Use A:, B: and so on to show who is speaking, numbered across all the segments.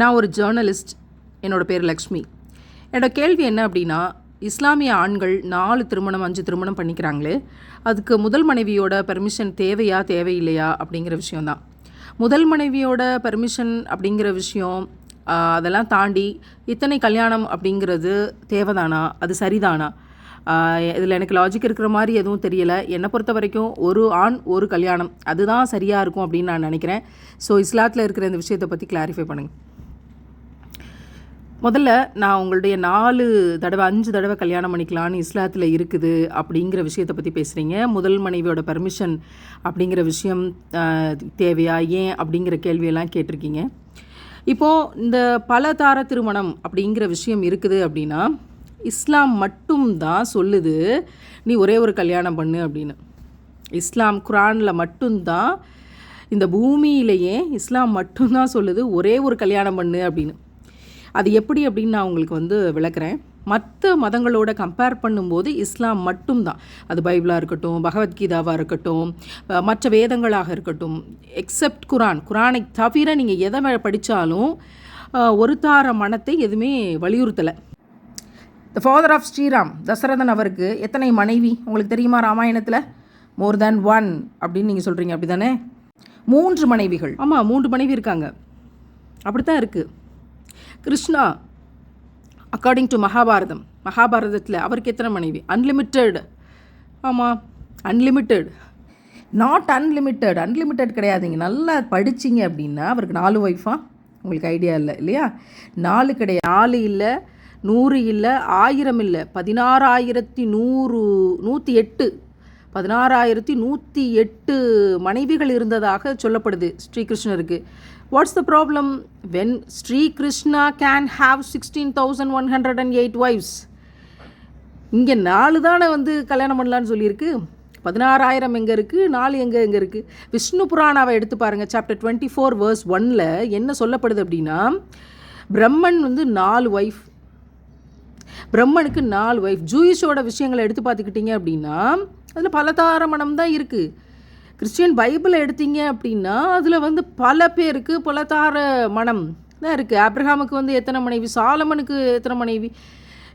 A: நான் ஒரு ஜேர்னலிஸ்ட் என்னோடய பேர் லக்ஷ்மி. என்னோட கேள்வி என்ன அப்படின்னா இஸ்லாமிய ஆண்கள் நாலு திருமணம் அஞ்சு திருமணம் பண்ணிக்கிறாங்களே அதுக்கு முதல் மனைவியோட பெர்மிஷன் தேவையா தேவையில்லையா அப்படிங்கிற விஷயந்தான் முதல் மனைவியோட பெர்மிஷன் அப்படிங்கிற விஷயம் அதெல்லாம் தாண்டி இத்தனை கல்யாணம் அப்படிங்கிறது தேவைதானா? அது சரிதானா? இதில் எனக்கு லாஜிக் இருக்கிற மாதிரி எதுவும் தெரியலை. என்னை பொறுத்த வரைக்கும் ஒரு ஆண் ஒரு கல்யாணம். அதுதான் சரியாக இருக்கும் அப்படின்னு நான் நினைக்கிறேன். ஸோ இஸ்லாத்தில் இருக்கிற இந்த விஷயத்தை பற்றி கிளாரிஃபை பண்ணுங்கள் முதல்ல நான் உங்களுடைய நாலு தடவை அஞ்சு தடவை கல்யாணம் பண்ணிக்கலான்னு இஸ்லாத்தில் இருக்குது அப்படிங்கிற விஷயத்தை பற்றி பேசுகிறீங்க முதல் மனைவியோட பர்மிஷன் அப்படிங்கிற விஷயம் தேவையா? ஏன்? அப்படிங்கிற கேள்வியெல்லாம் கேட்டிருக்கீங்க. இப்போது இந்த பலதார திருமணம் அப்படிங்கிற விஷயம் இருக்குது அப்படின்னா இஸ்லாம் மட்டும்தான் சொல்லுது நீ ஒரே ஒரு கல்யாணம் பண்ணு அப்படின்னு. இஸ்லாம் குரானில் மட்டும்தான் இந்த பூமியிலேயே இஸ்லாம் மட்டும்தான் சொல்லுது ஒரே ஒரு கல்யாணம் பண்ணு அப்படின்னு. அது எப்படி அப்படின்னு நான் உங்களுக்கு வந்து விளக்குறேன். மற்ற மதங்களோட கம்பேர் பண்ணும்போது இஸ்லாம் மட்டும்தான். அது பைபிளாக இருக்கட்டும் பகவத்கீதாவாக இருக்கட்டும் மற்ற வேதங்களாக இருக்கட்டும் எக்ஸப்ட் குரான். குரானை தவிர நீங்கள் எதை படித்தாலும் ஒரு தார மனத்தை எதுவுமே வலியுறுத்தலை. The father of Sriram Dasarathan அவருக்கு எத்தனை மனைவி? உங்களுக்கு தெரியுமா ராமாயணத்தில்? மோர் தேன் ஒன் அப்படின்னு நீங்கள் சொல்கிறீங்க அப்படி தானே மூன்று மனைவிகள். ஆமாம் மூன்று மனைவி இருக்காங்க. அப்படித்தான் இருக்குது கிருஷ்ணா அக்கார்டிங் டு மகாபாரதம் மகாபாரதத்தில் அவருக்கு எத்தனை மனைவி? அன்லிமிட்டெட் ஆமாம் அன்லிமிட்டெட் நாட் அன்லிமிட்டெட் அன்லிமிட்டெட் கிடையாதுங்க நல்லா படிச்சிங்க அப்படின்னா அவருக்கு நாலு ஒய்ஃபா உங்களுக்கு ஐடியா இல்லை இல்லையா? நாலு கிடையாது. நாலு இல்லை நூறு இல்லை ஆயிரம் இல்லை. பதினாறாயிரத்தி நூறு நூற்றி எட்டு. பதினாறாயிரத்தி நூற்றி எட்டு மனைவிகள் இருந்ததாக சொல்லப்படுது ஸ்ரீகிருஷ்ணருக்கு. What's the problem when Sri Krishna can have sixteen thousand one hundred and eight wives இங்கே நாலு தானே வந்து கல்யாணம் பண்ணலான்னு சொல்லியிருக்கு. பதினாறாயிரம் எங்கே இருக்குது நாலு எங்கே எங்கே இருக்குது விஷ்ணு புராணாவை எடுத்து பாருங்கள் சாப்டர் டுவெண்ட்டி ஃபோர் வேர்ஸ் ஒனில் என்ன சொல்லப்படுது அப்படின்னா பிரம்மன் வந்து நாலு ஒய்ஃப் பிரம்மனுக்கு நாலு ஒய்ஃப் ஜூயிஷோட விஷயங்களை எடுத்து பார்த்துக்கிட்டிங்க அப்படின்னா அதில் பலதார மனம் தான் இருக்குது கிறிஸ்டியன் பைபிளை எடுத்தீங்க அப்படின்னா அதில் வந்து பல பேருக்கு பலதார மனம் தான் இருக்குது ஆப்ரஹாமுக்கு வந்து எத்தனை மனைவி சாலமனுக்கு எத்தனை மனைவி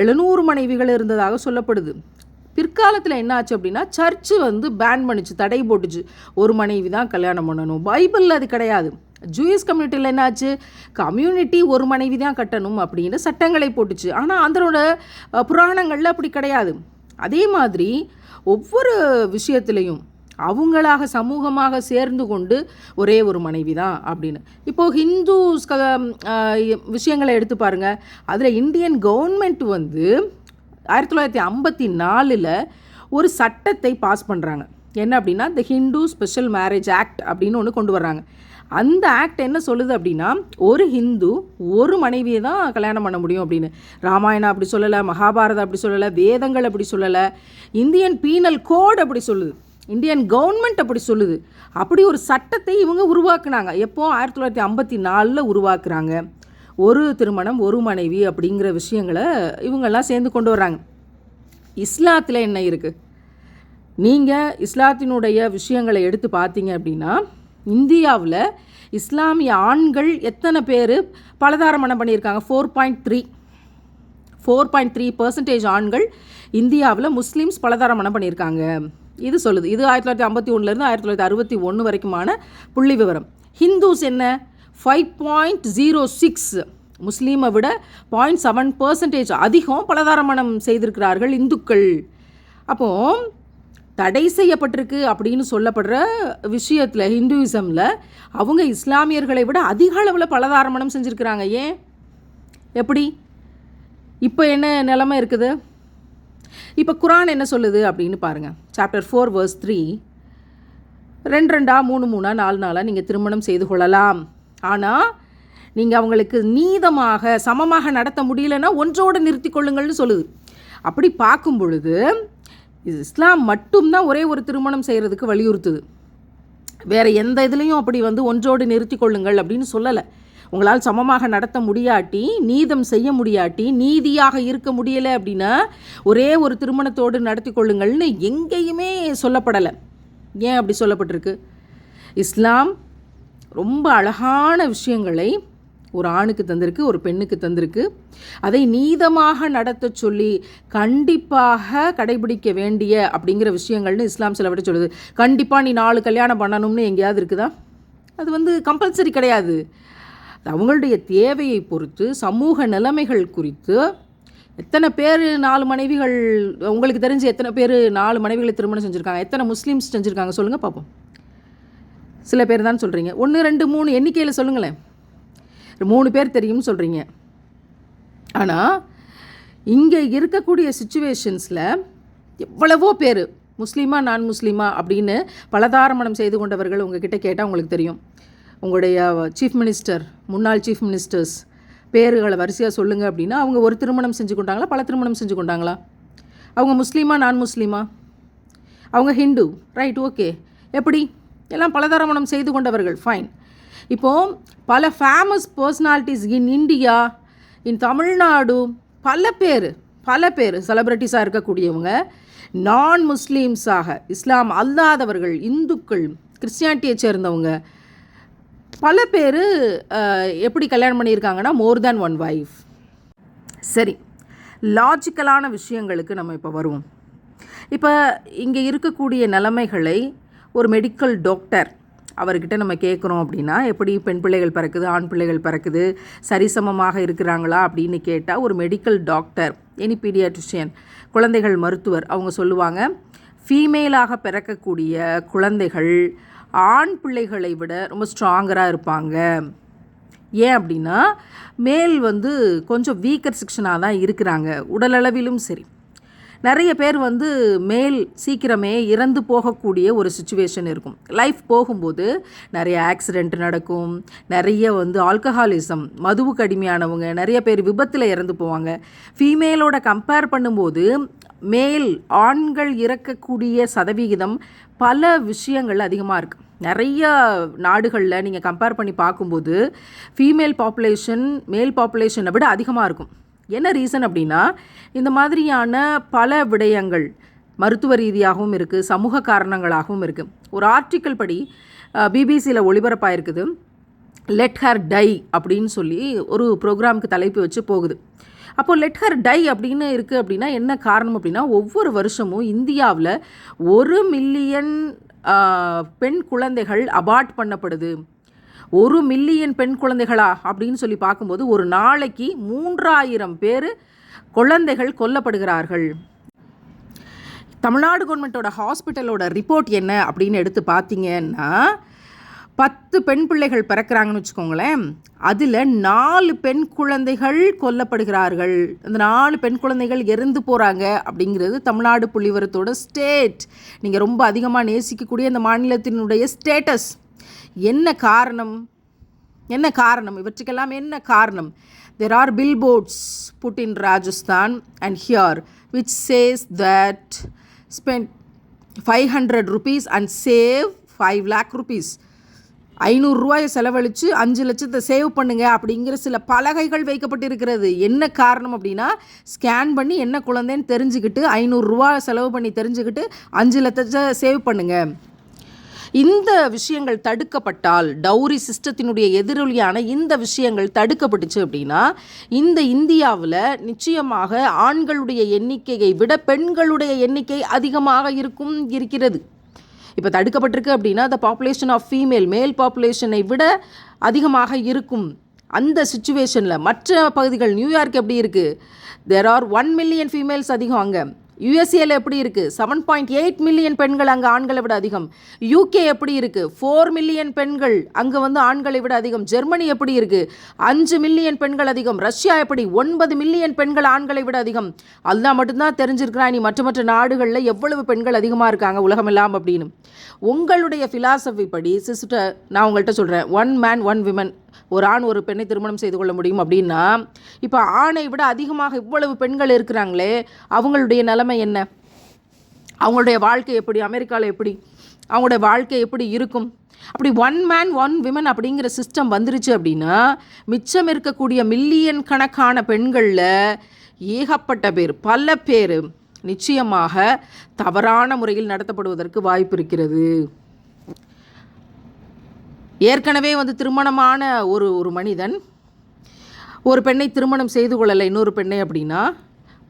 A: எழுநூறு மனைவிகள் இருந்ததாக சொல்லப்படுது. பிற்காலத்தில் என்ன ஆச்சு அப்படின்னா சர்ச்சு வந்து பேன் பண்ணுச்சு தடை போட்டுச்சு. ஒரு மனைவி தான் கல்யாணம் பண்ணணும். பைபிளில் அது கிடையாது. ஜூயிஸ் கம்யூனிட்டியில் என்னாச்சு கம்யூனிட்டி ஒரு மனைவி தான் கட்டணும் அப்படின்னு சட்டங்களை போட்டுச்சு. ஆனால் அதனோட புராணங்களில் அப்படி கிடையாது. அதே மாதிரி ஒவ்வொரு விஷயத்துலையும் அவங்களாக சமூகமாக சேர்ந்து கொண்டு ஒரே ஒரு மனைவி தான் அப்படின்னு இப்போது ஹிந்துஸ் விஷயங்களை எடுத்து பாருங்கள் அதில் இந்தியன் கவர்மெண்ட் வந்து ஆயிரத்தி தொள்ளாயிரத்தி ஐம்பத்தி நாலில் ஒரு சட்டத்தை பாஸ் பண்ணுறாங்க என்ன அப்படின்னா the Hindu special marriage act அப்படின்னு ஒன்று கொண்டு வர்றாங்க. அந்த ஆக்ட் என்ன சொல்லுது அப்படின்னா ஒரு ஹிந்து ஒரு மனைவியை தான் கல்யாணம் பண்ண முடியும் அப்படின்னு. ராமாயணம் அப்படி சொல்லலை மகாபாரதம் அப்படி சொல்லலை வேதங்கள் அப்படி சொல்லலை இந்தியன் பீனல் கோட் அப்படி சொல்லுது. இந்தியன் கவர்மெண்ட் அப்படி சொல்லுது. அப்படி ஒரு சட்டத்தை இவங்க உருவாக்குனாங்க. எப்போ? ஆயிரத்தி தொள்ளாயிரத்தி ஐம்பத்தி நாலில் உருவாக்குறாங்க. ஒரு திருமணம் ஒரு மனைவி அப்படிங்கிற விஷயங்களை இவங்கெல்லாம் சேர்ந்து கொண்டு வர்றாங்க. இஸ்லாத்தில் என்ன இருக்குது நீங்கள் இஸ்லாத்தினுடைய விஷயங்களை எடுத்து பார்த்தீங்க அப்படின்னா இந்தியாவில் இஸ்லாமிய ஆண்கள் எத்தனை பேர் பலதாரமணம் பண்ணியிருக்காங்க? Four point three four point three percentage ஆண்கள் இந்தியாவில் முஸ்லீம்ஸ் பலதாரமணம் பண்ணியிருக்காங்க. இது சொல்லுது. இது ஆயிரத்தி தொள்ளாயிரத்தி ஐம்பத்தி ஒன்றுலேருந்து ஆயிரத்தி தொள்ளாயிரத்தி அறுபத்தி ஒன்று வரைக்குமான புள்ளி விவரம். ஹிந்துஸ் என்ன? ஃபைவ் பாயிண்ட் ஜீரோ சிக்ஸ் முஸ்லீமை விட பாயிண்ட் செவன் பர்சன்டேஜ் அதிகம் பலதாரமணம் செய்திருக்கிறார்கள் இந்துக்கள். அப்போது தடை செய்யப்பட்டிருக்கு அப்படின்னு சொல்லப்படுற விஷயத்தில் ஹிந்துவிசமில் அவங்க இஸ்லாமியர்களை விட அதிக அளவில் பலதாரமணம் செஞ்சுருக்கிறாங்க. ஏன்? எப்படி? இப்போ என்ன நிலமை இருக்குது? இப்போ குரான் என்ன சொல்லுது அப்படின்னு பாருங்கள் சாப்டர் ஃபோர் வேர்ஸ் த்ரீ ரெண்டு ரெண்டா மூணு மூணா நாலு நாளாக நீங்கள் திருமணம் செய்து கொள்ளலாம். ஆனால் நீங்கள் அவங்களுக்கு நீதமாக சமமாக நடத்த முடியலன்னா ஒன்றோடு நிறுத்தி கொள்ளுங்கள்னு சொல்லுது. அப்படி பார்க்கும் பொழுது இஸ்லாம் மட்டும்தான் ஒரே ஒரு திருமணம் செய்கிறதுக்கு வலியுறுத்துது. வேற எந்த இதுலேயும் அப்படி வந்து ஒன்றோடு நிறுத்தி கொள்ளுங்கள் அப்படின்னு சொல்லலை. உங்களால் சமமாக நடத்த முடியாட்டி நீதம் செய்ய முடியாட்டி நீதியாக இருக்க முடியலை அப்படின்னா ஒரே ஒரு திருமணத்தோடு நடத்தி கொள்ளுங்கள்னு எங்கேயுமே சொல்லப்படலை. ஏன் அப்படி சொல்லப்பட்டிருக்கு? இஸ்லாம் ரொம்ப அழகான விஷயங்களை ஒரு ஆணுக்கு தந்திருக்கு ஒரு பெண்ணுக்கு தந்திருக்கு. அதை நீதமாக நடத்த சொல்லி கண்டிப்பாக கடைபிடிக்க வேண்டிய அப்படிங்கிற விஷயங்கள்னு இஸ்லாம் சில விட சொல்லுது. கண்டிப்பாக நீ நாலு கல்யாணம் பண்ணணும்னு எங்கேயாவது இருக்குதா? அது வந்து கம்பல்சரி கிடையாது. அவங்களுடைய தேவையை பொறுத்து சமூக நிலைமைகள் குறித்து எத்தனை பேர் நாலு மனைவிகள் உங்களுக்கு தெரிஞ்சு எத்தனை பேர் நாலு மனைவிகளை திருமணம் செஞ்சுருக்காங்க எத்தனை முஸ்லீம்ஸ் செஞ்சுருக்காங்க சொல்லுங்கள் பார்ப்போம் சில பேர் தான் சொல்கிறீங்க ஒன்று ரெண்டு மூணு எண்ணிக்கையில் சொல்லுங்களேன். மூணு பேர் தெரியும்னு சொல்கிறீங்க ஆனால் இங்கே இருக்கக்கூடிய சுச்சுவேஷன்ஸில் எவ்வளவோ பேர் முஸ்லீமா நான் முஸ்லீமா அப்படின்னு பலதாரமணம் செய்து கொண்டவர்கள் உங்ககிட்ட கேட்டால் உங்களுக்கு தெரியும். உங்களுடைய சீஃப் மினிஸ்டர் முன்னாள் சீஃப் மினிஸ்டர்ஸ் பேர்களை வரிசையாக சொல்லுங்கள் அப்படின்னா அவங்க ஒரு திருமணம் செஞ்சு கொண்டாங்களா பல திருமணம் செஞ்சு கொண்டாங்களா? அவங்க முஸ்லீமா நான் முஸ்லீமா? அவங்க ஹிந்து ரைட் ஓகே எப்படி? எல்லாம் பலதரமணம் செய்து கொண்டவர்கள் ஃபைன் இப்போது பல famous personalities in India in Tamil Nadu பல பேர் பல பேர் செலிப்ரிட்டிஸாக இருக்கக்கூடியவங்க நான் முஸ்லீம்ஸாக இஸ்லாம் அல்லாதவர்கள் இந்துக்கள் கிறிஸ்டியானிட்டியை சேர்ந்தவங்க பல பேர் எப்படி கல்யாணம் பண்ணியிருக்காங்கன்னா மோர் தேன் ஒன் ஒய்ஃப் சரி லாஜிக்கலான விஷயங்களுக்கு நம்ம இப்போ வருவோம். இப்போ இங்கே இருக்கக்கூடிய நிலைமைகளை ஒரு மெடிக்கல் டாக்டர் அவர்கிட்ட நம்ம கேட்குறோம் அப்படின்னா எப்படி பெண் பிள்ளைகள் பிறக்குது ஆண் பிள்ளைகள் பிறக்குது சரிசமமாக இருக்கிறாங்களா அப்படின்னு கேட்டால் ஒரு மெடிக்கல் டாக்டர் எனி பீடியாட்ரிஷியன் குழந்தைகள் மருத்துவர் அவங்க சொல்லுவாங்க ஃபீமேலாக பிறக்கக்கூடிய குழந்தைகள் ஆண் பிள்ளைகளை விட ரொம்ப ஸ்ட்ராங்கராக இருப்பாங்க. ஏன் அப்படின்னா மேல் வந்து கொஞ்சம் வீக்கர் செக்ஷனாக தான் இருக்கிறாங்க. உடலளவிலும் சரி. நிறைய பேர் வந்து மேல் சீக்கிரமே இறந்து போகக்கூடிய ஒரு சுச்சுவேஷன் இருக்கும். லைஃப் போகும்போது நிறைய ஆக்சிடெண்ட் நடக்கும். நிறைய வந்து ஆல்கஹாலிசம் மதுவுக்கு அடிமையானவங்க நிறைய பேர் விபத்தில் இறந்து போவாங்க. ஃபீமேலோட கம்பேர் பண்ணும்போது மேல் ஆண்கள் இறக்கக்கூடிய சதவிகிதம் பல விஷயங்கள் அதிகமாக இருக்குது நிறைய நாடுகளில் நீங்கள் கம்பேர் பண்ணி பார்க்கும்போது ஃபீமேல் பாப்புலேஷன் மேல் பாப்புலேஷனை விட அதிகமாக இருக்கும். என்ன ரீசன் அப்படின்னா இந்த மாதிரியான பல விடயங்கள் மருத்துவ ரீதியாகவும் இருக்குது சமூக காரணங்களாகவும் இருக்குது ஒரு ஆர்டிக்கல் படி பிபிசியில் ஒளிபரப்பாயிருக்குது. லெட் ஹர் டை அப்படின்னு சொல்லி ஒரு ப்ரோக்ராமுக்கு தலைப்பு வச்சு போகுது. அப்போது லெட் ஹர் டை அப்படின்னு இருக்குது அப்படின்னா என்ன காரணம் அப்படின்னா ஒவ்வொரு வருஷமும் இந்தியாவில் ஒரு மில்லியன் பெண் குழந்தைகள் அபார்ட் பண்ணப்படுது. ஒரு மில்லியன் பெண் குழந்தைகளா? அப்படின்னு சொல்லி பார்க்கும்போது ஒரு நாளைக்கு மூன்றாயிரம் பேர் குழந்தைகள் கொல்லப்படுகிறார்கள். தமிழ்நாடு கவர்மெண்ட்டோட ஹாஸ்பிட்டலோட ரிப்போர்ட் என்ன அப்படின்னு எடுத்து பார்த்தீங்கன்னா பத்து பெண் பிள்ளைகள் பிறக்கிறாங்கன்னு வச்சுக்கோங்களேன். அதில் நாலு பெண் குழந்தைகள் கொல்லப்படுகிறார்கள். அந்த நாலு பெண் குழந்தைகள் இறந்து போகிறாங்க அப்படிங்கிறது தமிழ்நாடு புள்ளிவரத்தோட ஸ்டேட் நீங்கள் ரொம்ப அதிகமாக நேசிக்கக்கூடிய அந்த மாநிலத்தினுடைய ஸ்டேட்டஸ் என்ன காரணம்? என்ன காரணம்? இவற்றுக்கெல்லாம் என்ன காரணம்? There are bill ports put in Rajasthan and here which says that spend five hundred rupees and save five lakh rupees ஐநூறுரூவாயை செலவழித்து அஞ்சு லட்சத்தை சேவ் பண்ணுங்கள் அப்படிங்கிற சில பலகைகள் வைக்கப்பட்டிருக்கிறது. என்ன காரணம் அப்படின்னா ஸ்கேன் பண்ணி என்ன குழந்தைன்னு தெரிஞ்சுக்கிட்டு ஐநூறுரூவா செலவு பண்ணி தெரிஞ்சுக்கிட்டு அஞ்சு லட்சத்தை சேவ் பண்ணுங்கள் இந்த விஷயங்கள் தடுக்கப்பட்டால் டௌரி சிஸ்டத்தினுடைய எதிரொலியான இந்த விஷயங்கள் தடுக்கப்பட்டுச்சு அப்படின்னா இந்த இந்தியாவில் நிச்சயமாக ஆண்களுடைய எண்ணிக்கையை விட பெண்களுடைய எண்ணிக்கை அதிகமாக இருக்கும் இருக்கிறது. இப்போ தடுக்கப்பட்டிருக்கு அப்படின்னா த பாப்புலேஷன் ஆஃப் ஃபீமேல் மேல் பாப்புலேஷனை விட அதிகமாக இருக்கும். அந்த சுச்சுவேஷனில் மற்ற பகுதிகள் நியூயார்க் எப்படி இருக்குது there are one million females அதிகம் அங்கே. யுஎஸ்ஏல எப்படி இருக்குது செவன் பாயிண்ட் எயிட் மில்லியன் பெண்கள் அங்கே ஆண்களை விட அதிகம். யூகே எப்படி இருக்குது ஃபோர் மில்லியன் பெண்கள் அங்கே வந்து ஆண்களை விட அதிகம். ஜெர்மனி எப்படி இருக்குது அஞ்சு மில்லியன் பெண்கள் அதிகம். ரஷ்யா எப்படி? ஒன்பது மில்லியன் பெண்கள் ஆண்களை விட அதிகம். அதுதான் மட்டும்தான் தெரிஞ்சிருக்கிறா நீ மற்ற மற்ற நாடுகளில் எவ்வளவு பெண்கள் அதிகமாக இருக்காங்க உலகமெல்லாம் அப்படின்னு. உங்களுடைய ஃபிலாசபி படி சிஸ்டர் நான் உங்கள்கிட்ட சொல்கிறேன் ஒன் மேன் ஒன் விமன் ஒரு ஆண் ஒரு பெண்ணை திருமணம் செய்து கொள்ள முடியும் அப்படின்னா இப்போ ஆணை விட அதிகமாக இவ்வளவு பெண்கள் இருக்கிறாங்களே அவங்களுடைய நிலைமை என்ன? அவங்களுடைய வாழ்க்கை எப்படி? அமெரிக்காவில் எப்படி? அவங்களுடைய வாழ்க்கை எப்படி இருக்கும்? அப்படி ஒன் மேன் ஒன் விமன் அப்படிங்கிற சிஸ்டம் வந்துருச்சு அப்படின்னா மிச்சம் இருக்கக்கூடிய மில்லியன் கணக்கான பெண்களில் ஏகப்பட்ட பேர் பல பேர் நிச்சயமாக தவறான முறையில் நடத்தப்படுவதற்கு வாய்ப்பு இருக்கிறது. ஏற்கனவே வந்து திருமணமான ஒரு ஒரு மனிதன் ஒரு பெண்ணை திருமணம் செய்து கொள்ளலை இன்னொரு பெண்ணை அப்படின்னா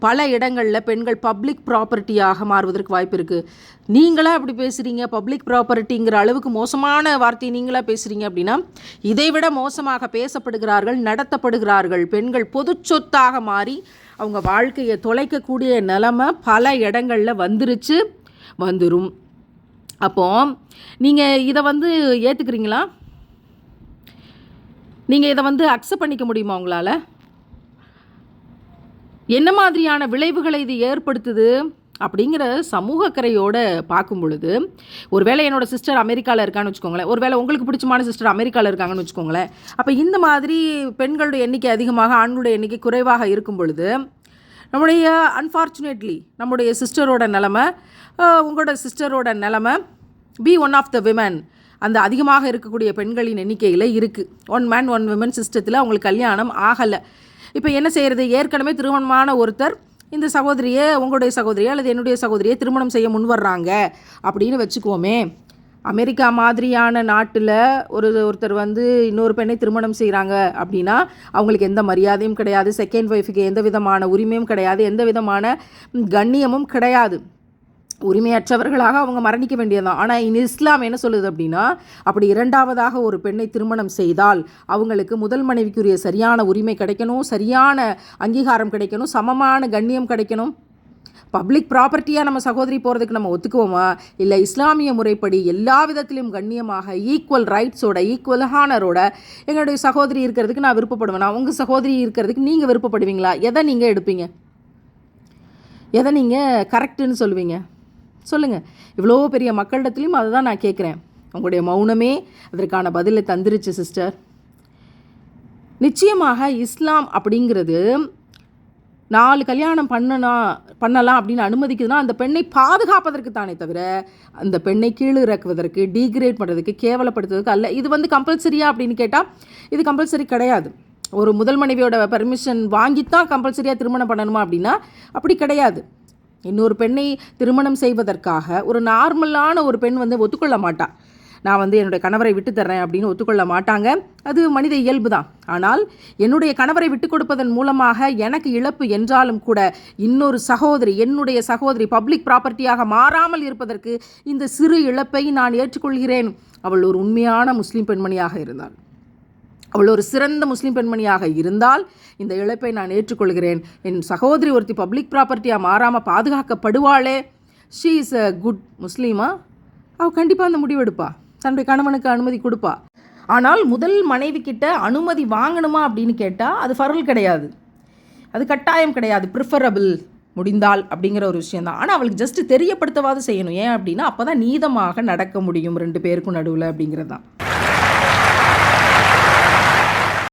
A: பல இடங்களில் பெண்கள் பப்ளிக் ப்ராப்பர்ட்டியாக மாறுவதற்கு வாய்ப்பு இருக்குது நீங்களா அப்படி பேசுகிறீங்க பப்ளிக் ப்ராப்பர்ட்டிங்கிற அளவுக்கு மோசமான வார்த்தையை நீங்களா பேசுகிறீங்க அப்படின்னா இதைவிட மோசமாக பேசப்படுகிறார்கள் நடத்தப்படுகிறார்கள் பெண்கள் பொது சொத்தாக மாறி அவங்க வாழ்க்கையை தொலைக்கக்கூடிய நிலமை பல இடங்களில் வந்துருச்சு வந்துடும் அப்போ நீங்கள் இதை வந்து ஏற்றுக்கிறீங்களா நீங்கள் இதை வந்து அக்செப்ட் பண்ணிக்க முடியுமா உங்களால்? என்ன மாதிரியான விளைவுகளை இது ஏற்படுத்துது அப்படிங்கிற சமூக அக்கறையோட பார்க்கும் பொழுது ஒருவேளை என்னோட சிஸ்டர் அமெரிக்காவில் இருக்கான்னு வச்சுக்கோங்களேன் ஒருவேளை உங்களுக்கு பிடிச்சமான சிஸ்டர் அமெரிக்காவில் இருக்காங்கன்னு வச்சுக்கோங்களேன் அப்போ இந்த மாதிரி பெண்களுடைய எண்ணிக்கை அதிகமாக ஆண்களுடைய எண்ணிக்கை குறைவாக இருக்கும் பொழுது நம்முடைய அன்ஃபார்ச்சுனேட்லி நம்முடைய சிஸ்டரோட நிலமை உங்களோட சிஸ்டரோட நிலமை be one of the women அந்த அதிகமாக இருக்கக்கூடிய பெண்களின் எண்ணிக்கையில் இருக்குது ஒன் மேன் ஒன் விமன் சிஸ்டத்தில் அவங்களுக்கு கல்யாணம் ஆகலை. இப்போ என்ன செய்கிறது ஏற்கனவே திருமணமான ஒருத்தர் இந்த சகோதரியை உங்களுடைய சகோதரியை அல்லது என்னுடைய சகோதரியை திருமணம் செய்ய முன் வர்றாங்க அப்படின்னு வச்சுக்குவோமே அமெரிக்கா மாதிரியான நாட்டில் ஒரு ஒருத்தர் வந்து இன்னொரு பெண்ணை திருமணம் செய்கிறாங்க அப்படின்னா அவங்களுக்கு எந்த மரியாதையும் கிடையாது. செகண்ட் ஒய்ஃபுக்கு எந்த விதமான உரிமையும் கிடையாது. எந்த விதமான கண்ணியமும் கிடையாது. உரிமையற்றவர்களாக அவங்க மரணிக்க வேண்டியதுதான். ஆனால் இன் இஸ்லாம் என்ன சொல்லுது அப்படின்னா அப்படி இரண்டாவதாக ஒரு பெண்ணை திருமணம் செய்தால் அவங்களுக்கு முதல் மனைவிக்குரிய சரியான உரிமை கிடைக்கணும் சரியான அங்கீகாரம் கிடைக்கணும் சமமான கண்ணியம் கிடைக்கணும். பப்ளிக் ப்ராப்பர்ட்டியாக நம்ம சகோதரி போகிறதுக்கு நம்ம ஒத்துக்குவோமா? இல்லை இஸ்லாமிய முறைப்படி எல்லா விதத்திலும் கண்ணியமாக ஈக்குவல் ரைட்ஸோட ஈக்குவல் ஹானரோட எங்களுடைய சகோதரி இருக்கிறதுக்கு நான் விருப்பப்படுவேனா. உங்கள் சகோதரி இருக்கிறதுக்கு நீங்கள் விருப்பப்படுவீங்களா? எதை நீங்கள் எடுப்பீங்க? எதை நீங்கள் கரெக்டுன்னு சொல்லுவீங்க சொல்லுங்கள் இவ்வளோ பெரிய மக்களிடத்துலையும் அதை தான் நான் கேட்குறேன். உங்களுடைய மௌனமே அதற்கான பதிலை தந்துருச்சு சிஸ்டர். நிச்சயமாக இஸ்லாம் அப்படிங்கிறது நாலு கல்யாணம் பண்ணலாம் பண்ணலாம் அப்படின்னு அனுமதிக்குதுன்னா அந்த பெண்ணை பாதுகாப்பதற்கு தானே தவிர அந்த பெண்ணை கீழே இறக்குவதற்கு டீக்ரேட் பண்ணுறதுக்கு கேவலப்படுத்துறதுக்கு அல்ல. இது வந்து கம்பல்சரியா அப்படின்னு கேட்டால் இது கம்பல்சரி கிடையாது. ஒரு முதல் மனைவியோட பர்மிஷன் வாங்கித்தான் கம்பல்சரியாக திருமணம் பண்ணணுமா அப்படின்னா அப்படி கிடையாது. இன்னொரு பெண்ணை திருமணம் செய்வதற்காக ஒரு நார்மலான ஒரு பெண் வந்து ஒத்துக்கொள்ள மாட்டாள் நான் வந்து என்னுடைய கணவரை விட்டு தர்றேன் அப்படின்னு ஒத்துக்கொள்ள மாட்டாங்க. அது மனித இயல்பு தான் ஆனால் என்னுடைய கணவரை விட்டு கொடுப்பதன் மூலமாக எனக்கு இழப்பு என்றாலும் கூட இன்னொரு சகோதரி என்னுடைய சகோதரி பப்ளிக் ப்ராப்பர்ட்டியாக மாறாமல் இருப்பதற்கு இந்த சிறு இழப்பை நான் ஏற்றுக்கொள்கிறேன். அவள் ஒரு உண்மையான முஸ்லீம் பெண்மணியாக இருந்தாள். அவள் ஒரு சிறந்த முஸ்லீம் பெண்மணியாக இருந்தால் இந்த இழப்பை நான் ஏற்றுக்கொள்கிறேன். என் சகோதரி ஒருத்தி பப்ளிக் ப்ராப்பர்ட்டியாக மாறாமல் பாதுகாக்கப்படுவாளே. ஷீ இஸ் அ குட் முஸ்லீமா அவள் கண்டிப்பாக அந்த முடிவெடுப்பா தன்னுடைய கணவனுக்கு அனுமதி கொடுப்பா. ஆனால் முதல் மனைவி கிட்ட அனுமதி வாங்கணுமா அப்படின்னு கேட்டால் அது ஃபரல் கிடையாது. அது கட்டாயம் கிடையாது. ப்ரிஃபரபிள் முடிந்தால் அப்படிங்கிற ஒரு விஷயம் தான் ஆனால் அவளுக்கு ஜஸ்ட் தெரியப்படுத்தவாது செய்யணும். ஏன் அப்படின்னா அப்போ தான் நீதமாக நடக்க முடியும் ரெண்டு பேருக்கும் நடுவில் அப்படிங்கிறது தான்